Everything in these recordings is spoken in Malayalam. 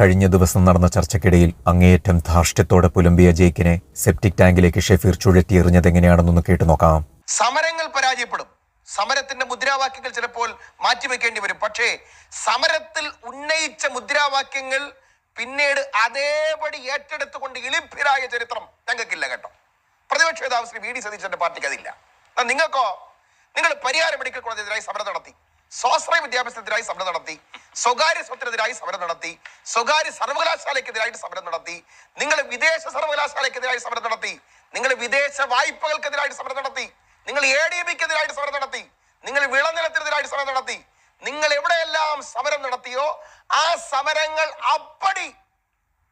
കഴിഞ്ഞ ദിവസം നടന്ന ചർച്ചയ്ക്കിടയിൽ അങ്ങേയറ്റം ധാർഷ്ട്യത്തോടെ പുലമ്പിയ ജയ്ക്കിനെ സെപ്റ്റിക് ടാങ്കിലേക്ക് ഷെഫീർ ചുഴറ്റി എറിഞ്ഞതെങ്ങനെയാണെന്നൊന്ന് കേട്ടു നോക്കാം. സമരങ്ങൾ പരാജയപ്പെടും. സമരത്തിന്റെ മുദ്രാവാക്യങ്ങൾ ചിലപ്പോൾ മാറ്റിവെക്കേണ്ടി വരും. പക്ഷേ സമരത്തിൽ ഉന്നയിച്ച മുദ്രാവാക്യങ്ങൾ പിന്നീട് അതേപടി ഏറ്റെടുത്തുകൊണ്ട് ഇളിപ്പിരായ ചരിത്രം ഞങ്ങൾക്കില്ല കേട്ടോ. പ്രതിപക്ഷ നേതാവ് ശ്രീ വി ഡി സതീശന്റെ പാർട്ടിക്ക് അതില്ല. നിങ്ങൾക്കോ? നിങ്ങൾ പരിഹാരം മെഡിക്കൽ കോളേജിനായി സമരം നടത്തി. സ്വാശ്രയ വിദ്യാഭ്യാസത്തിനെതിരായി സമരം നടത്തി സ്വകാര്യ സ്വത്തിനെതിരായി സമരം നടത്തി സ്വകാര്യ സർവകലാശാലയ്ക്കെതിരായിട്ട് സമരം നടത്തി നിങ്ങൾ വിദേശ സർവകലാശാലയ്ക്കെതിരായി സമരം നടത്തി നിങ്ങൾ വിദേശ വായ്പകൾക്കെതിരായിട്ട് സമരം നടത്തി നിങ്ങൾ എ ഡി ബിക്കെതിരായിട്ട് സമരം നടത്തി നിങ്ങൾ വിളനിലത്തിനെതിരായിട്ട് സമരം നടത്തി നിങ്ങൾ എവിടെയെല്ലാം സമരം നടത്തിയോ ആ സമരങ്ങൾ അപ്പടി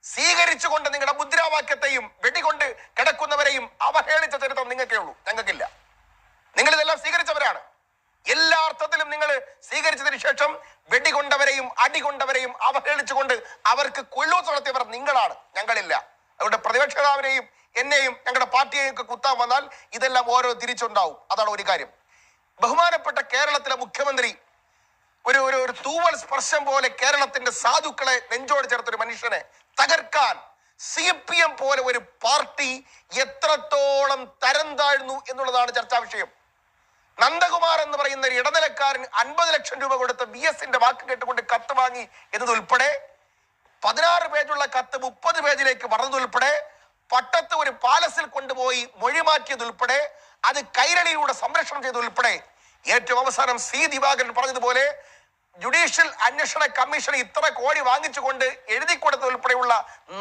സ്വീകരിച്ചുകൊണ്ട് നിങ്ങളുടെ മുദ്രാവാക്യത്തെയും വെടികൊണ്ട് കിടക്കുന്നവരെയും അവഹേളിച്ച ചരിത്രം നിങ്ങൾക്കേ ഉള്ളൂ ഞങ്ങൾക്കില്ല നിങ്ങൾ ഇതെല്ലാം സ്വീകരിച്ചവരാണ് എല്ലാ അർത്ഥത്തിലും നിങ്ങൾ സ്വീകരിച്ചതിന് ശേഷം വെടികൊണ്ടവരെയും അടികൊണ്ടവരെയും അവഹേളിച്ചുകൊണ്ട് അവർക്ക് കൊള്ളൂസ് നടത്തിയവർ നിങ്ങളാണ്. ഞങ്ങളില്ല. അതുകൊണ്ട് പ്രതിപക്ഷ നേതാവിനെയും എന്നെയും ഞങ്ങളുടെ പാർട്ടിയെയും ഒക്കെ കുത്താൻ വന്നാൽ ഇതെല്ലാം ഓരോ തിരിച്ചുണ്ടാവും. അതാണ് ഒരു കാര്യം. ബഹുമാനപ്പെട്ട കേരളത്തിലെ മുഖ്യമന്ത്രി ഒരു ഒരു ഒരു തൂവൽ സ്പർശം പോലെ കേരളത്തിന്റെ സാധുക്കളെ നെഞ്ചോട് ചേർത്തൊരു മനുഷ്യനെ തകർക്കാൻ സി പി എം പോലെ ഒരു പാർട്ടി എത്രത്തോളം തരം താഴ്ന്നു എന്നുള്ളതാണ് ചർച്ചാ വിഷയം നന്ദകുമാർ എന്ന് പറയുന്ന ഒരു ഇടനിലക്കാരൻ അൻപത് ലക്ഷം രൂപ കൊടുത്ത് ബി എസിന്റെ വാക്ക് കേട്ടുകൊണ്ട് കത്ത് വാങ്ങി എന്നതുൾപ്പെടെ പതിനാറ് പേജുള്ള കത്ത് മുപ്പത് പേജിലേക്ക് വളർന്നതുൾപ്പെടെ പട്ടത്ത് ഒരു പാലസിൽ കൊണ്ടുപോയി മൊഴി മാറ്റിയതുൾപ്പെടെ അത് കൈരളിയിലൂടെ സംരക്ഷണം ചെയ്തതുൾപ്പെടെ ഏറ്റവും അവസാനം സി ദിവാകരൻ പറഞ്ഞതുപോലെ ജുഡീഷ്യൽ അന്വേഷണ കമ്മീഷൻ ഇത്ര കോടി വാങ്ങിച്ചുകൊണ്ട് എഴുതി കൊടുത്തതുൾപ്പെടെയുള്ള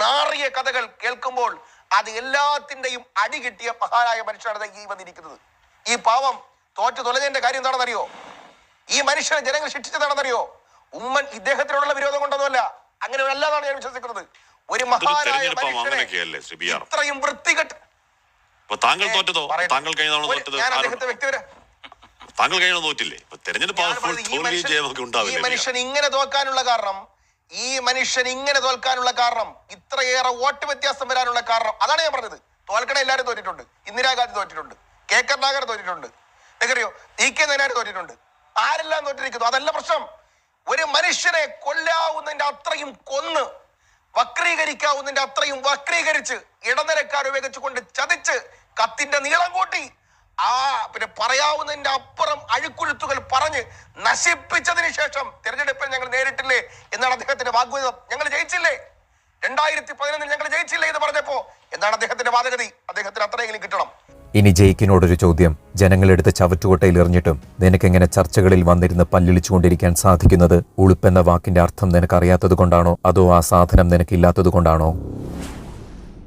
നാറിയ കഥകൾ കേൾക്കുമ്പോൾ അത് എല്ലാത്തിന്റെയും അടി കിട്ടിയ മഹാനായ മനുഷ്യനാണ് ഈ വന്നിരിക്കുന്നത്. ഈ പാവം തോറ്റു തൊലഞ്ഞതിന്റെ കാര്യം എന്താണെന്നറിയോ? ഈ മനുഷ്യനെ ജനങ്ങൾ ശിക്ഷിച്ചതാണെന്നറിയോ? ഉമ്മൻ ഇദ്ദേഹത്തിനുള്ള വിരോധം കൊണ്ടൊന്നുമല്ല. അങ്ങനെ അല്ലാതാണ് ഞാൻ വിശ്വസിക്കുന്നത്. ഒരു മഹാനായ മനുഷ്യനെ ഇത്രയും വൃത്തികെട്ട് താങ്കൾ തോറ്റതോ? താങ്കൾ കഴിഞ്ഞ തവണ തോറ്റത് ഞാൻ അദ്ദേഹത്തെ വ്യക്തിപരം താങ്കൾ കഴിഞ്ഞ തോറ്റില്ലേ? തെരഞ്ഞെടുപ്പ് ഈ മനുഷ്യൻ- ഇങ്ങനെ തോക്കാനുള്ള കാരണം ഈ മനുഷ്യൻ ഇങ്ങനെ തോൽക്കാനുള്ള കാരണം ഇത്രയേറെ വോട്ട് വ്യത്യാസം വരാനുള്ള കാരണം അതാണ് ഞാൻ പറഞ്ഞത്. തോൽക്കണ എല്ലാവരും തോറ്റിട്ടുണ്ട്. ഇന്ദിരാഗാന്ധി തോറ്റിട്ടുണ്ട്. കെ കരുണാകരൻ തോറ്റിട്ടുണ്ട്. തോറ്റിട്ടുണ്ട് ആരെല്ലാം തോറ്റിരിക്കുന്നു അതല്ല പ്രശ്നം. ഒരു മനുഷ്യനെ കൊല്ലാവുന്നതിന്റെ അത്രയും കൊന്ന് വക്രീകരിക്കാവുന്നതിന്റെ അത്രയും വക്രീകരിച്ച് ഇടനിലക്കാർ ഉപയോഗിച്ചുകൊണ്ട് ചതിച്ച് കത്തിന്റെ നീളം കൂട്ടി ആ പിന്നെ പറയാവുന്നതിന്റെ അപ്പുറം അഴുക്കുഴുത്തുകൾ പറഞ്ഞ് നശിപ്പിച്ചതിന് ശേഷം തിരഞ്ഞെടുപ്പിൽ ഞങ്ങൾ നേരിട്ടില്ലേ എന്നാണ് അദ്ദേഹത്തിന്റെ വാഗ്വാദം ഞങ്ങൾ ജയിച്ചില്ലേ? രണ്ടായിരത്തി പതിനൊന്നിൽ ഞങ്ങൾ ജയിച്ചില്ലേ എന്ന് പറഞ്ഞപ്പോ എന്താണ് അദ്ദേഹത്തിന്റെ വാദഗതി? അദ്ദേഹത്തിന് അത്രയെങ്കിലും കിട്ടണം. ഇനി ജയിക്കിനോടൊരു ചോദ്യം. ജനങ്ങളെടുത്ത് ചവറ്റുകൊട്ടയിൽ എറിഞ്ഞിട്ടും നിനക്കെങ്ങനെ ചർച്ചകളിൽ വന്നിരുന്ന് പല്ലിളിച്ചുകൊണ്ടിരിക്കാൻ സാധിക്കുന്നത്? ഉളുപ്പെന്ന വാക്കിന്റെ അർത്ഥം നിനക്കറിയാത്തത് കൊണ്ടാണോ അതോ ആ സാധനം നിനക്കില്ലാത്തത് കൊണ്ടാണോ